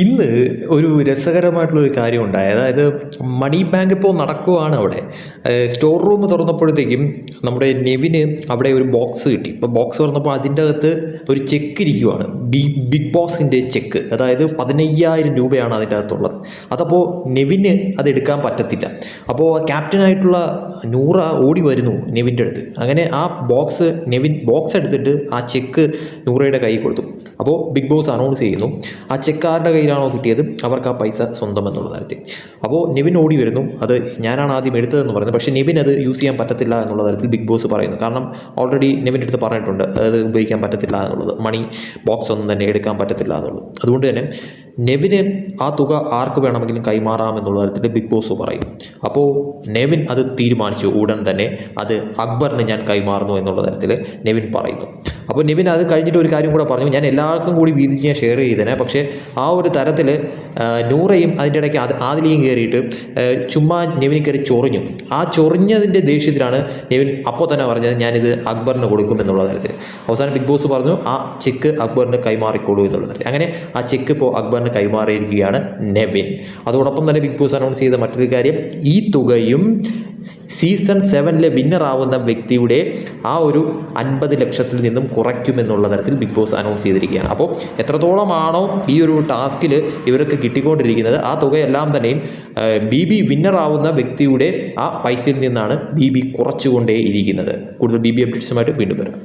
ഇന്ന് ഒരു രസകരമായിട്ടുള്ളൊരു കാര്യം ഉണ്ടായി. അതായത് മണി ബാങ്ക് ഇപ്പോൾ നടക്കുവാണ് അവിടെ. സ്റ്റോർ റൂം തുറന്നപ്പോഴത്തേക്കും നമ്മുടെ നെവിന് അവിടെ ഒരു ബോക്സ് കിട്ടി. അപ്പോൾ ബോക്സ് തുറന്നപ്പോൾ അതിന്റെ അകത്ത് ഒരു ചെക്ക് ഇരിക്കുവാണ്. ബി ബിഗ് ബോസിന്റെ ചെക്ക് അതായത് പതിനയ്യായിരം രൂപയാണ് അതിന്റെ അകത്തുള്ളത്. അതപ്പോൾ നെവിന് അത് എടുക്കാൻ പറ്റത്തില്ല. അപ്പോൾ ക്യാപ്റ്റനായിട്ടുള്ള നൂറ ഓടി വരുന്നു നെവിന്റെ അടുത്ത്. അങ്ങനെ ആ ബോക്സ് നെവിൻ ബോക്സ് എടുത്തിട്ട് ആ ചെക്ക് നൂറയുടെ കൈ കൊടുത്തു. അപ്പോൾ ബിഗ് ബോസ് അനൗൺസ് ചെയ്യുന്നു ആ ചെക്ക് ആരുടെ കയ്യിലാണോ കിട്ടിയത്? അവർക്ക് ആ പൈസ സ്വന്തം എന്നുള്ള തരത്തിൽ. അപ്പോൾ നെവിൻ ഓടി വരുന്നു അത് ഞാനാണ് ആദ്യം എടുത്തതെന്ന് പറയുന്നത് പക്ഷേ നെവിൻ അത് യൂസ് ചെയ്യാൻ പറ്റത്തില്ല എന്നുള്ള തരത്തിൽ ബിഗ് ബോസ് പറയുന്നു. കാരണം ഓൾറെഡി നെവിന്റെ അടുത്ത് പറഞ്ഞിട്ടുണ്ട് അത് ഉപയോഗിക്കാൻ പറ്റത്തില്ല എന്നുള്ളത്. മണി ബോക്സ് ഒന്നും തന്നെ എടുക്കാൻ പറ്റത്തില്ല എന്നുള്ളത്. അതുകൊണ്ട് തന്നെ നെവിന് ആ തുക ആർക്ക് വേണമെങ്കിലും കൈമാറാം എന്നുള്ള തരത്തിൽ ബിഗ് ബോസ് പറയും. അപ്പോൾ നെവിൻ അത് തീരുമാനിച്ചു. ഉടൻ തന്നെ അത് അക്ബറിന് ഞാൻ കൈമാറുന്നു എന്നുള്ള തരത്തിൽ നെവിൻ പറയുന്നു. അപ്പോൾ നിവിൻ അത് കഴിഞ്ഞിട്ട് ഒരു കാര്യം കൂടെ പറഞ്ഞു. ഞാൻ എല്ലാവർക്കും കൂടി വീതിച്ച് ഞാൻ ഷെയർ ചെയ്തേനെ. പക്ഷേ ആ ഒരു തരത്തിൽ നൂറയും അതിന്റെ ഇടയ്ക്ക് അത് ആദിലിയും കയറിയിട്ട് ചുമ്മാ നെവിന് കയറി ചൊറിഞ്ഞു. ആ ചൊറിഞ്ഞതിന്റെ ദേഷ്യത്തിലാണ് നെവിൻ അപ്പോൾ തന്നെ പറഞ്ഞത് ഞാനിത് അക്ബറിന് കൊടുക്കും എന്നുള്ള തരത്തിൽ. അവസാനം ബിഗ് ബോസ് പറഞ്ഞു ആ ചെക്ക് അക്ബറിന് കൈമാറിക്കോളൂ എന്നുള്ള തരത്തിൽ. അങ്ങനെ ആ ചെക്ക് ഇപ്പോൾ അക്ബറിന് കൈമാറിയിരിക്കുകയാണ് നെവിൻ. അതോടൊപ്പം തന്നെ ബിഗ് ബോസ് അനൗൺസ് ചെയ്ത മറ്റൊരു കാര്യം ഈ തുകയും സീസൺ സെവനിലെ വിന്നറാവുന്ന വ്യക്തിയുടെ ആ ഒരു അൻപത് ലക്ഷത്തിൽ നിന്നും കുറയ്ക്കുമെന്നുള്ള തരത്തിൽ ബിഗ് ബോസ് അനൗൺസ് ചെയ്തിരിക്കുകയാണ്. അപ്പോൾ എത്രത്തോളമാണോ ഈ ഒരു ടാസ്കിൽ ഇവർക്ക് കിട്ടിക്കൊണ്ടിരിക്കുന്നത് ആ തുകയെല്ലാം തന്നെയും ബി ബി വിന്നറാവുന്ന വ്യക്തിയുടെ ആ പൈസയിൽ നിന്നാണ് ബി ബി കുറച്ചുകൊണ്ടേ ഇരിക്കുന്നത് കൂടുതൽ ബി ബി അപ്ഡേറ്റ്സുമായിട്ട് വീണ്ടും വരാം.